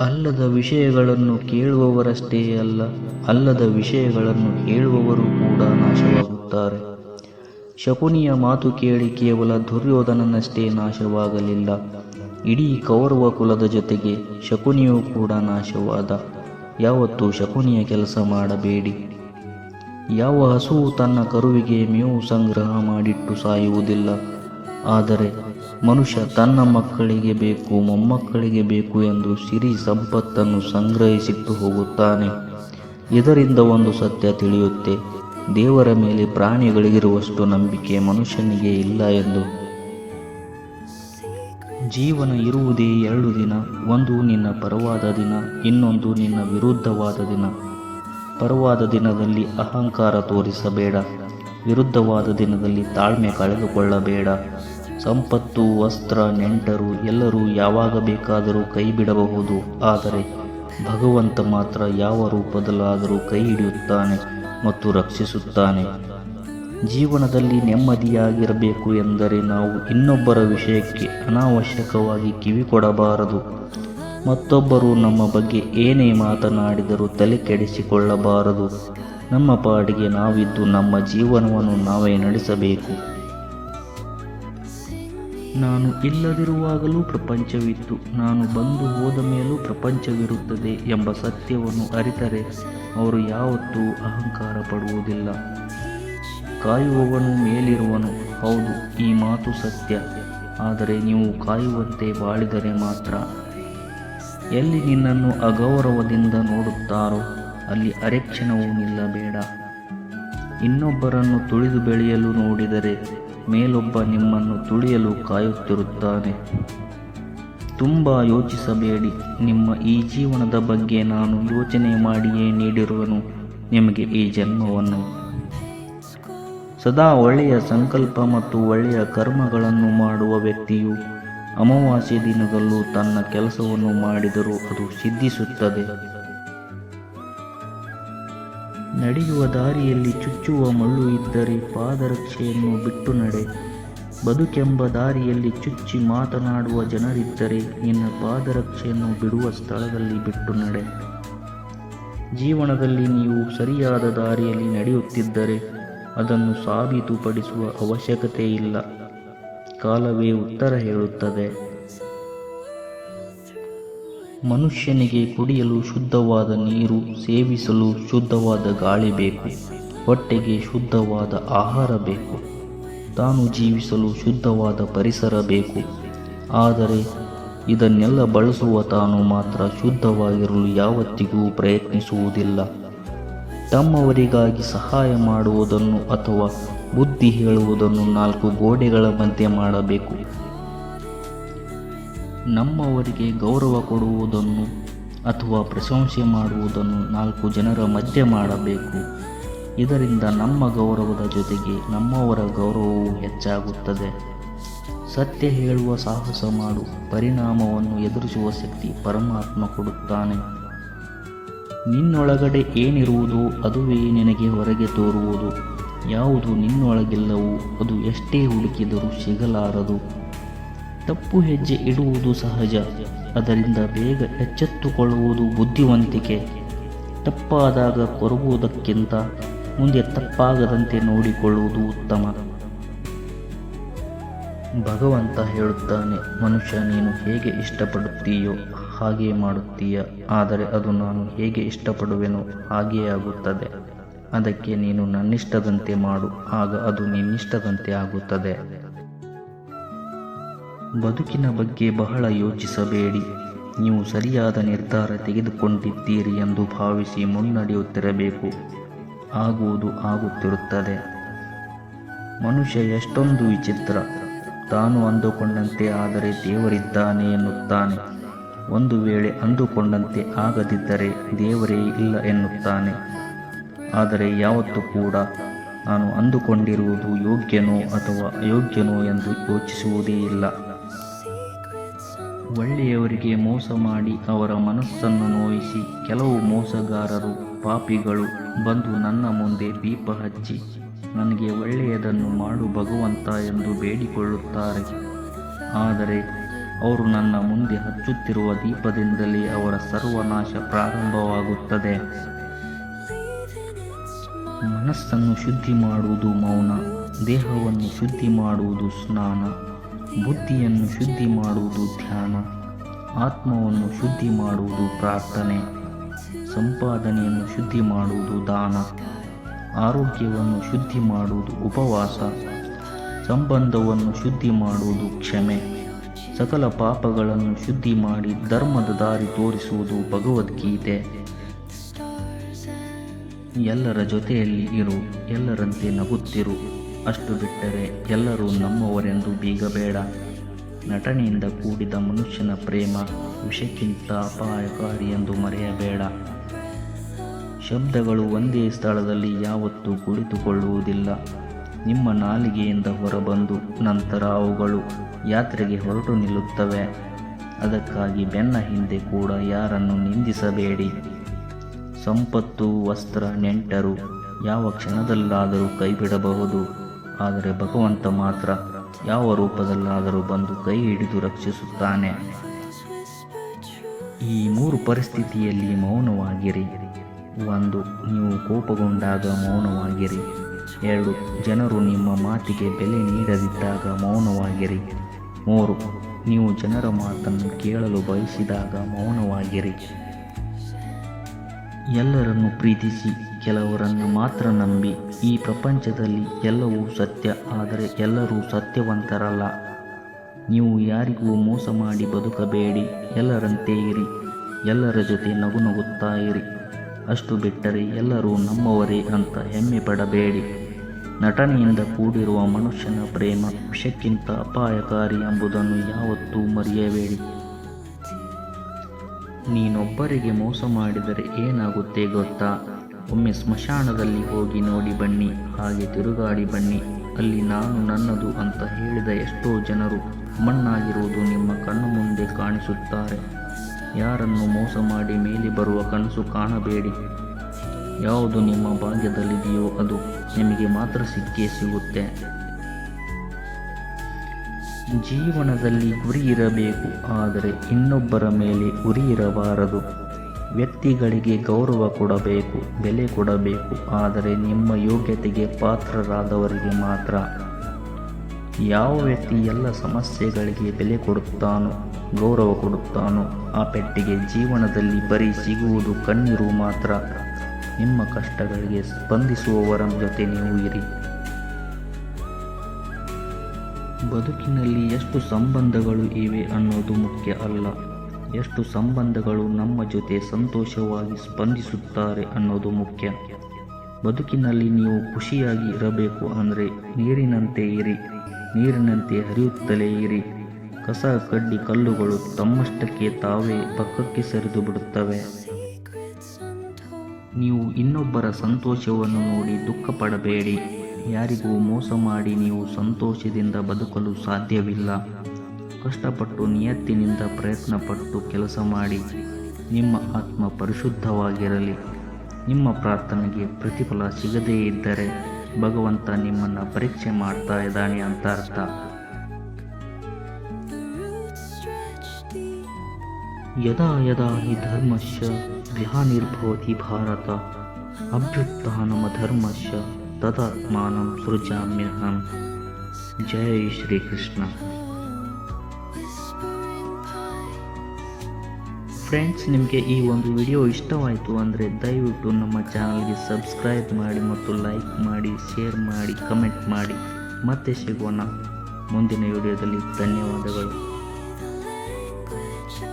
ಅಲ್ಲದ ವಿಷಯಗಳನ್ನು ಕೇಳುವವರಷ್ಟೇ ಅಲ್ಲ, ಅಲ್ಲದ ವಿಷಯಗಳನ್ನು ಹೇಳುವವರು ಕೂಡ ನಾಶವಾಗುತ್ತಾರೆ. ಶಕುನಿಯ ಮಾತು ಕೇಳಿ ಕೇವಲ ದುರ್ಯೋಧನನಷ್ಟೇ ನಾಶವಾಗಲಿಲ್ಲ. ಇಡೀ ಕೌರವ ಕುಲದ ಜೊತೆಗೆ ಶಕುನಿಯೂ ಕೂಡ ನಾಶವಾದ. ಯಾವತ್ತೂ ಶಕುನಿಯ ಕೆಲಸ ಮಾಡಬೇಡಿ. ಯಾವ ಹಸುವು ತನ್ನ ಕರುವಿಗೆ ಮೇವು ಸಂಗ್ರಹ ಮಾಡಿಟ್ಟು ಸಾಯುವುದಿಲ್ಲ. ಆದರೆ ಮನುಷ್ಯ ತನ್ನ ಮಕ್ಕಳಿಗೆ ಬೇಕು, ಮೊಮ್ಮಕ್ಕಳಿಗೆ ಬೇಕು ಎಂದು ಸಿರಿ ಸಂಪತ್ತನ್ನು ಸಂಗ್ರಹಿಸಿಟ್ಟು ಹೋಗುತ್ತಾನೆ. ಇದರಿಂದ ಒಂದು ಸತ್ಯ ತಿಳಿಯುತ್ತೆ. ದೇವರ ಮೇಲೆ ಪ್ರಾಣಿಗಳಿಗಿರುವಷ್ಟು ನಂಬಿಕೆ ಮನುಷ್ಯನಿಗೆ ಇಲ್ಲ ಎಂದು. ಜೀವನ ಇರುವುದೇ ಎರಡು ದಿನ, ಒಂದು ನಿನ್ನ ಪರವಾದ ದಿನ, ಇನ್ನೊಂದು ನಿನ್ನ ವಿರುದ್ಧವಾದ ದಿನ. ಪರವಾದ ದಿನದಲ್ಲಿ ಅಹಂಕಾರ ತೋರಿಸಬೇಡ, ವಿರುದ್ಧವಾದ ದಿನದಲ್ಲಿ ತಾಳ್ಮೆ ಕಳೆದುಕೊಳ್ಳಬೇಡ. ಸಂಪತ್ತು, ವಸ್ತ್ರ, ನೆಂಟರು ಎಲ್ಲರೂ ಯಾವಾಗ ಬೇಕಾದರೂ ಕೈ ಬಿಡಬಹುದು. ಆದರೆ ಭಗವಂತ ಮಾತ್ರ ಯಾವ ರೂಪದಲ್ಲಾದರೂ ಕೈ ಹಿಡಿಯುತ್ತಾನೆ ಮತ್ತು ರಕ್ಷಿಸುತ್ತಾನೆ. ಜೀವನದಲ್ಲಿ ನೆಮ್ಮದಿಯಾಗಿರಬೇಕು ಎಂದರೆ ನಾವು ಇನ್ನೊಬ್ಬರ ವಿಷಯಕ್ಕೆ ಅನಾವಶ್ಯಕವಾಗಿ ಕಿವಿ ಕೊಡಬಾರದು. ಮತ್ತೊಬ್ಬರು ನಮ್ಮ ಬಗ್ಗೆ ಏನೇ ಮಾತನಾಡಿದರೂ ತಲೆ ಕೆಡಿಸಿಕೊಳ್ಳಬಾರದು. ನಮ್ಮ ಪಾಡಿಗೆ ನಾವಿದ್ದು ನಮ್ಮ ಜೀವನವನ್ನು ನಾವೇ ನಡೆಸಬೇಕು. ನಾನು ಇಲ್ಲದಿರುವಾಗಲೂ ಪ್ರಪಂಚವಿತ್ತು. ನಾನು ಬಂದು ಹೋದ ಮೇಲೂ ಪ್ರಪಂಚವಿರುತ್ತದೆ ಎಂಬ ಸತ್ಯವನ್ನು ಅರಿತರೆ ಅವರು ಯಾವತ್ತೂ ಅಹಂಕಾರ ಪಡುವುದಿಲ್ಲ. ಕಾಯುವವನು ಮೇಲಿರುವನು, ಹೌದು, ಈ ಮಾತು ಸತ್ಯ. ಆದರೆ ನೀವು ಕಾಯುವಂತೆ ಬಾಳಿದರೆ ಮಾತ್ರ. ಎಲ್ಲಿ ನಿನ್ನನ್ನು ಅಗೌರವದಿಂದ ನೋಡುತ್ತಾರೋ, ಅಲ್ಲಿ ಅರೆಕ್ಷಣವೂ ನಿಲ್ಲಬೇಡ. ಇನ್ನೊಬ್ಬರನ್ನು ತುಳಿದು ಬೆಳೆಯಲು ನೋಡಿದರೆ ಮೇಲೊಬ್ಬ ನಿಮ್ಮನ್ನು ತುಳಿಯಲು ಕಾಯುತ್ತಿರುತ್ತಾನೆ. ತುಂಬ ಯೋಚಿಸಬೇಡಿ. ನಿಮ್ಮ ಈ ಜೀವನದ ಬಗ್ಗೆ ನಾನು ಯೋಚನೆ ಮಾಡಿಯೇ ನೀಡಿರುವನು. ನಿಮಗೆ ಈ ಜನ್ಮವನ್ನು ಸದಾ ಒಳ್ಳೆಯ ಸಂಕಲ್ಪ ಮತ್ತು ಒಳ್ಳೆಯ ಕರ್ಮಗಳನ್ನು ಮಾಡುವ ವ್ಯಕ್ತಿಯು ಅಮಾವಾಸ್ಯೆ ದಿನದಲ್ಲೂ ತನ್ನ ಕೆಲಸವನ್ನು ಮಾಡಿದರೂ ಅದು ಸಿದ್ಧಿಸುತ್ತದೆ. ನಡೆಯುವ ದಾರಿಯಲ್ಲಿ ಚುಚ್ಚುವ ಮಳ್ಳು ಇದ್ದರೆ ಪಾದರಕ್ಷೆಯನ್ನು ಬಿಟ್ಟು ನಡೆ. ಬದುಕೆಂಬ ದಾರಿಯಲ್ಲಿ ಚುಚ್ಚಿ ಮಾತನಾಡುವ ಜನರಿದ್ದರೆ ನಿನ್ನ ಪಾದರಕ್ಷೆಯನ್ನು ಬಿಡುವ ಸ್ಥಳದಲ್ಲಿ ಬಿಟ್ಟು ನಡೆ. ಜೀವನದಲ್ಲಿ ನೀವು ಸರಿಯಾದ ದಾರಿಯಲ್ಲಿ ನಡೆಯುತ್ತಿದ್ದರೆ ಅದನ್ನು ಸಾಬೀತುಪಡಿಸುವ ಅವಶ್ಯಕತೆ ಇಲ್ಲ ಕಾಲವೇ ಉತ್ತರ ಹೇಳುತ್ತದೆ. ಮನುಷ್ಯನಿಗೆ ಕುಡಿಯಲು ಶುದ್ಧವಾದ ನೀರು, ಸೇವಿಸಲು ಶುದ್ಧವಾದ ಗಾಳಿ ಬೇಕು, ಹೊಟ್ಟೆಗೆ ಶುದ್ಧವಾದ ಆಹಾರ ಬೇಕು, ತಾನು ಜೀವಿಸಲು ಶುದ್ಧವಾದ ಪರಿಸರ ಬೇಕು. ಆದರೆ ಇದನ್ನೆಲ್ಲ ಬಳಸುವ ತಾನು ಮಾತ್ರ ಶುದ್ಧವಾಗಿರಲು ಯಾವತ್ತಿಗೂ ಪ್ರಯತ್ನಿಸುವುದಿಲ್ಲ. ತಮ್ಮವರಿಗಾಗಿ ಸಹಾಯ ಮಾಡುವುದನ್ನು ಅಥವಾ ಬುದ್ಧಿ ಹೇಳುವುದನ್ನು ನಾಲ್ಕು ಗೋಡೆಗಳ ಮಧ್ಯೆ ಮಾಡಬೇಕು. ನಮ್ಮವರಿಗೆ ಗೌರವ ಕೊಡುವುದನ್ನು ಅಥವಾ ಪ್ರಶಂಸೆ ಮಾಡುವುದನ್ನು ನಾಲ್ಕು ಜನರ ಮಧ್ಯೆ ಮಾಡಬೇಕು. ಇದರಿಂದ ನಮ್ಮ ಗೌರವದ ಜೊತೆಗೆ ನಮ್ಮವರ ಗೌರವವು ಹೆಚ್ಚಾಗುತ್ತದೆ. ಸತ್ಯ ಹೇಳುವ ಸಾಹಸ ಮಾಡು, ಪರಿಣಾಮವನ್ನು ಎದುರಿಸುವ ಶಕ್ತಿ ಪರಮಾತ್ಮ ಕೊಡುತ್ತಾನೆ. ನಿನ್ನೊಳಗಡೆ ಏನಿರುವುದೋ ಅದುವೇ ನಿನಗೆ ಹೊರಗೆ ತೋರುವುದು. ಯಾವುದು ನಿನ್ನೊಳಗಿಲ್ಲವೋ ಅದು ಎಷ್ಟೇ ಹುಡುಕಿದರೂ ಸಿಗಲಾರದು. ತಪ್ಪು ಹೆಜ್ಜೆ ಇಡುವುದು ಸಹಜ. ಅದರಿಂದ ಬೇಗ ಎಚ್ಚೆತ್ತುಕೊಳ್ಳುವುದು ಬುದ್ಧಿವಂತಿಕೆ. ತಪ್ಪಾದಾಗ ಕೊರಗುವುದಕ್ಕಿಂತ ಮುಂದೆ ತಪ್ಪಾಗದಂತೆ ನೋಡಿಕೊಳ್ಳುವುದು ಉತ್ತಮ. ಭಗವಂತ ಹೇಳುತ್ತಾನೆ, ಮನುಷ್ಯ, ನೀನು ಹೇಗೆ ಇಷ್ಟಪಡುತ್ತೀಯೋ ಹಾಗೆ ಮಾಡುತ್ತೀಯ. ಆದರೆ ಅದು ನಾನು ಹೇಗೆ ಇಷ್ಟಪಡುವೆನೋ ಹಾಗೇ ಆಗುತ್ತದೆ. ಅದಕ್ಕೆ ನೀನು ನನ್ನಿಷ್ಟದಂತೆ ಮಾಡು. ಆಗ ಅದು ನಿನ್ನಿಷ್ಟದಂತೆ ಆಗುತ್ತದೆ. ಬದುಕಿನ ಬಗ್ಗೆ ಬಹಳ ಯೋಚಿಸಬೇಡಿ. ನೀವು ಸರಿಯಾದ ನಿರ್ಧಾರ ತೆಗೆದುಕೊಂಡಿದ್ದೀರಿ ಎಂದು ಭಾವಿಸಿ ಮುನ್ನಡೆಯುತ್ತಿರಬೇಕು. ಆಗುವುದು ಆಗುತ್ತಿರುತ್ತದೆ. ಮನುಷ್ಯ ಎಷ್ಟೊಂದು ವಿಚಿತ್ರ. ತಾನು ಅಂದುಕೊಂಡಂತೆ ಆದರೆ ದೇವರಿದ್ದಾನೆ ಎನ್ನುತ್ತಾನೆ. ಒಂದು ವೇಳೆ ಅಂದುಕೊಂಡಂತೆ ಆಗದಿದ್ದರೆ ದೇವರೇ ಇಲ್ಲ ಎನ್ನುತ್ತಾನೆ. ಆದರೆ ಯಾವತ್ತೂ ಕೂಡ ನಾನು ಅಂದುಕೊಂಡಿರುವುದು ಯೋಗ್ಯನೋ ಅಥವಾ ಅಯೋಗ್ಯನೋ ಎಂದು ಯೋಚಿಸುವುದೇ ಇಲ್ಲ. ಒಳ್ಳೆಯವರಿಗೆ ಮೋಸ ಮಾಡಿ ಅವರ ಮನಸ್ಸನ್ನು ನೋಯಿಸಿ ಕೆಲವು ಮೋಸಗಾರರು, ಪಾಪಿಗಳು ಬಂದು ನನ್ನ ಮುಂದೆ ದೀಪ ಹಚ್ಚಿ, ನನಗೆ ಒಳ್ಳೆಯದನ್ನು ಮಾಡು ಭಗವಂತ ಎಂದು ಬೇಡಿಕೊಳ್ಳುತ್ತಾರೆ. ಆದರೆ ಅವರು ನನ್ನ ಮುಂದೆ ಹಚ್ಚುತ್ತಿರುವ ದೀಪದಿಂದಲೇ ಅವರ ಸರ್ವನಾಶ ಪ್ರಾರಂಭವಾಗುತ್ತದೆ. ಮನಸ್ಸನ್ನು ಶುದ್ಧಿ ಮಾಡುವುದು ಮೌನ, ದೇಹವನ್ನು ಶುದ್ಧಿ ಮಾಡುವುದು ಸ್ನಾನ. ಬುದ್ಧಿಯನ್ನು ಶುದ್ಧಿ ಮಾಡುವುದು ಧ್ಯಾನ, ಆತ್ಮವನ್ನು ಶುದ್ಧಿ ಮಾಡುವುದು ಪ್ರಾರ್ಥನೆ, ಸಂಪಾದನೆಯನ್ನು ಶುದ್ಧಿ ಮಾಡುವುದು ದಾನ, ಆರೋಗ್ಯವನ್ನು ಶುದ್ಧಿ ಮಾಡುವುದು ಉಪವಾಸ, ಸಂಬಂಧವನ್ನು ಶುದ್ಧಿ ಮಾಡುವುದು ಕ್ಷಮೆ, ಸಕಲ ಪಾಪಗಳನ್ನು ಶುದ್ಧಿ ಮಾಡಿ ಧರ್ಮದ ದಾರಿ ತೋರಿಸುವುದು ಭಗವದ್ಗೀತೆ. ಎಲ್ಲರ ಜೊತೆಯಲ್ಲಿ ಇರು, ಎಲ್ಲರಂತೆ ನಗುತ್ತಿರು. ಅಷ್ಟು ಬಿಟ್ಟರೆ ಎಲ್ಲರೂ ನಮ್ಮವರೆಂದು ಬೀಗಬೇಡ. ನಟನೆಯಿಂದ ಕೂಡಿದ ಮನುಷ್ಯನ ಪ್ರೇಮ ವಿಷಕ್ಕಿಂತ ಅಪಾಯಕಾರಿ ಎಂದು ಮರೆಯಬೇಡ. ಶಬ್ದಗಳು ಒಂದೇ ಸ್ಥಳದಲ್ಲಿ ಯಾವತ್ತೂ ಕುಳಿತುಕೊಳ್ಳುವುದಿಲ್ಲ. ನಿಮ್ಮ ನಾಲಿಗೆಯಿಂದ ಹೊರಬಂದು ನಂತರ ಅವುಗಳು ಯಾತ್ರೆಗೆ ಹೊರಟು ನಿಲ್ಲುತ್ತವೆ. ಅದಕ್ಕಾಗಿ ಬೆನ್ನ ಹಿಂದೆ ಕೂಡ ಯಾರನ್ನು ನಿಂದಿಸಬೇಡಿ. ಸಂಪತ್ತು, ವಸ್ತ್ರ, ನೆಂಟರು ಯಾವ ಕ್ಷಣದಲ್ಲಾದರೂ ಕೈಬಿಡಬಹುದು. ಆದರೆ ಭಗವಂತ ಮಾತ್ರ ಯಾವ ರೂಪದಲ್ಲಾದರೂ ಬಂದು ಕೈ ಹಿಡಿದು ರಕ್ಷಿಸುತ್ತಾನೆ. ಈ ಮೂರು ಪರಿಸ್ಥಿತಿಯಲ್ಲಿ ಮೌನವಾಗಿರಿ. ಒಂದು, ನೀವು ಕೋಪಗೊಂಡಾಗ ಮೌನವಾಗಿರಿ. ಎರಡು, ಜನರು ನಿಮ್ಮ ಮಾತಿಗೆ ಬೆಲೆ ನೀಡದಿದ್ದಾಗ ಮೌನವಾಗಿರಿ. ಮೂರು, ನೀವು ಜನರ ಮಾತನ್ನು ಕೇಳಲು ಬಯಸಿದಾಗ ಮೌನವಾಗಿರಿ. ಎಲ್ಲರನ್ನು ಪ್ರೀತಿಸಿ. ಕೆಲವರನ್ನು ಮಾತ್ರ ನಂಬಿ ಈ ಪ್ರಪಂಚದಲ್ಲಿ ಎಲ್ಲವೂ ಸತ್ಯ, ಆದರೆ ಎಲ್ಲರೂ ಸತ್ಯವಂತರಲ್ಲ. ನೀವು ಯಾರಿಗೂ ಮೋಸ ಮಾಡಿ ಬದುಕಬೇಡಿ, ಎಲ್ಲರಂತೆ ಇರಿ, ಎಲ್ಲರ ಜೊತೆ ನಗು ನಗುತ್ತಾ ಇರಿ. ಅಷ್ಟು ಬಿಟ್ಟರೆ ಎಲ್ಲರೂ ನಮ್ಮವರೇ ಅಂತ ಹೆಮ್ಮೆ ಪಡಬೇಡಿ. ನಟನೆಯಿಂದ ಕೂಡಿರುವ ಮನುಷ್ಯನ ಪ್ರೇಮ ವಿಷಕ್ಕಿಂತ ಅಪಾಯಕಾರಿ ಎಂಬುದನ್ನು ಯಾವತ್ತೂ ಮರೆಯಬೇಡಿ. ನೀನೊಬ್ಬರಿಗೆ ಮೋಸ ಮಾಡಿದರೆ ಏನಾಗುತ್ತೆ ಗೊತ್ತಾ? ಒಮ್ಮೆ ಸ್ಮಶಾನದಲ್ಲಿ ಹೋಗಿ ನೋಡಿ ಬನ್ನಿ, ಹಾಗೆ ತಿರುಗಾಡಿ ಬನ್ನಿ. ಅಲ್ಲಿ ನಾನು ನನ್ನದು ಅಂತ ಹೇಳಿದ ಎಷ್ಟೋ ಜನರು ಮಣ್ಣಾಗಿರುವುದು ನಿಮ್ಮ ಕಣ್ಣು ಮುಂದೆ ಕಾಣಿಸುತ್ತಾರೆ. ಯಾರನ್ನು ಮೋಸ ಮಾಡಿ ಮೇಲೆ ಬರುವ ಕನಸು ಕಾಣಬೇಡಿ. ಯಾವುದು ನಿಮ್ಮ ಭಾಗ್ಯದಲ್ಲಿದೆಯೋ ಅದು ನಿಮಗೆ ಮಾತ್ರ ಸಿಕ್ಕೇ ಸಿಗುತ್ತೆ. ಜೀವನದಲ್ಲಿ ಗುರಿ ಇರಬೇಕು, ಆದರೆ ಇನ್ನೊಬ್ಬರ ಮೇಲೆ ಗುರಿ ಇರಬಾರದು. ವ್ಯಕ್ತಿಗಳಿಗೆ ಗೌರವ ಕೊಡಬೇಕು, ಬೆಲೆ ಕೊಡಬೇಕು, ಆದರೆ ನಿಮ್ಮ ಯೋಗ್ಯತೆಗೆ ಪಾತ್ರರಾದವರಿಗೆ ಮಾತ್ರ. ಯಾವ ವ್ಯಕ್ತಿ ಎಲ್ಲ ಸಮಸ್ಯೆಗಳಿಗೆ ಬೆಲೆ ಕೊಡುತ್ತಾನೋ, ಗೌರವ ಕೊಡುತ್ತಾನೋ, ಆ ಪೆಟ್ಟಿಗೆ ಜೀವನದಲ್ಲಿ ಬರೀ ಸಿಗುವುದು ಕಣ್ಣೀರು ಮಾತ್ರ. ನಿಮ್ಮ ಕಷ್ಟಗಳಿಗೆ ಸ್ಪಂದಿಸುವವರ ಜೊತೆ ನೀವು ಇರಿ. ಬದುಕಿನಲ್ಲಿ ಎಷ್ಟು ಸಂಬಂಧಗಳು ಇವೆ ಅನ್ನೋದು ಮುಖ್ಯ ಅಲ್ಲ. ಎಷ್ಟು ಸಂಬಂಧಗಳು ನಮ್ಮ ಜೊತೆ ಸಂತೋಷವಾಗಿ ಸ್ಪಂದಿಸುತ್ತಾರೆ ಅನ್ನೋದು ಮುಖ್ಯ. ಬದುಕಿನಲ್ಲಿ ನೀವು ಖುಷಿಯಾಗಿ ಇರಬೇಕು ಅಂದರೆ ನೀರಿನಂತೆ ಇರಿ, ನೀರಿನಂತೆ ಹರಿಯುತ್ತಲೇ ಇರಿ. ಕಸ, ಕಡ್ಡಿ, ಕಲ್ಲುಗಳು ತಮ್ಮಷ್ಟಕ್ಕೆ ತಾವೇ ಪಕ್ಕಕ್ಕೆ ಸರಿದು ಬಿಡುತ್ತವೆ. ನೀವು ಇನ್ನೊಬ್ಬರ ಸಂತೋಷವನ್ನು ನೋಡಿ ದುಃಖ ಪಡಬೇಡಿ. ಯಾರಿಗೂ ಮೋಸ ಮಾಡಿ ನೀವು ಸಂತೋಷದಿಂದ ಬದುಕಲು ಸಾಧ್ಯವಿಲ್ಲ. ಕಷ್ಟಪಟ್ಟು ನಿಯತ್ತಿನಿಂದ ಪ್ರಯತ್ನಪಟ್ಟು ಕೆಲಸ ಮಾಡಿ ನಿಮ್ಮ ಆತ್ಮ ಪರಿಶುದ್ಧವಾಗಿರಲಿ. ನಿಮ್ಮ ಪ್ರಾರ್ಥನೆಗೆ ಪ್ರತಿಫಲ ಸಿಗದೇ ಇದ್ದರೆ ಭಗವಂತ ನಿಮ್ಮನ್ನು ಪರೀಕ್ಷೆ ಮಾಡ್ತಾ ಇದ್ದಾನೆ ಅಂತ ಅರ್ಥ ಯದಾ ಯದಾ ಹಿ ಧರ್ಮಶ ಗ್ಲಾನಿರ್ಭವತಿ ಭಾರತ ಅಭ್ಯುತ್ಥಾನಮಧರ್ಮಶ್ಚ ತದಾತ್ಮಾನಂ ಸೃಜಾಮ್ಯಹಂ. ಜಯ ಶ್ರೀಕೃಷ್ಣ. ಫ್ರೆಂಡ್ಸ್ ನಿಮಗೆ ಈ ಒಂದು ವಿಡಿಯೋ ಇಷ್ಟವಾಯಿತು ಅಂದರೆ ದಯವಿಟ್ಟು ನಮ್ಮ ಚಾನಲ್ಗೆ ಸಬ್ಸ್ಕ್ರೈಬ್ ಮಾಡಿ ಮತ್ತು ಲೈಕ್ ಮಾಡಿ ಶೇರ್ ಮಾಡಿ ಕಮೆಂಟ್ ಮಾಡಿ. ಮತ್ತೆ ಸಿಗೋಣ ಮುಂದಿನ ವಿಡಿಯೋದಲ್ಲಿ ಧನ್ಯವಾದಗಳು.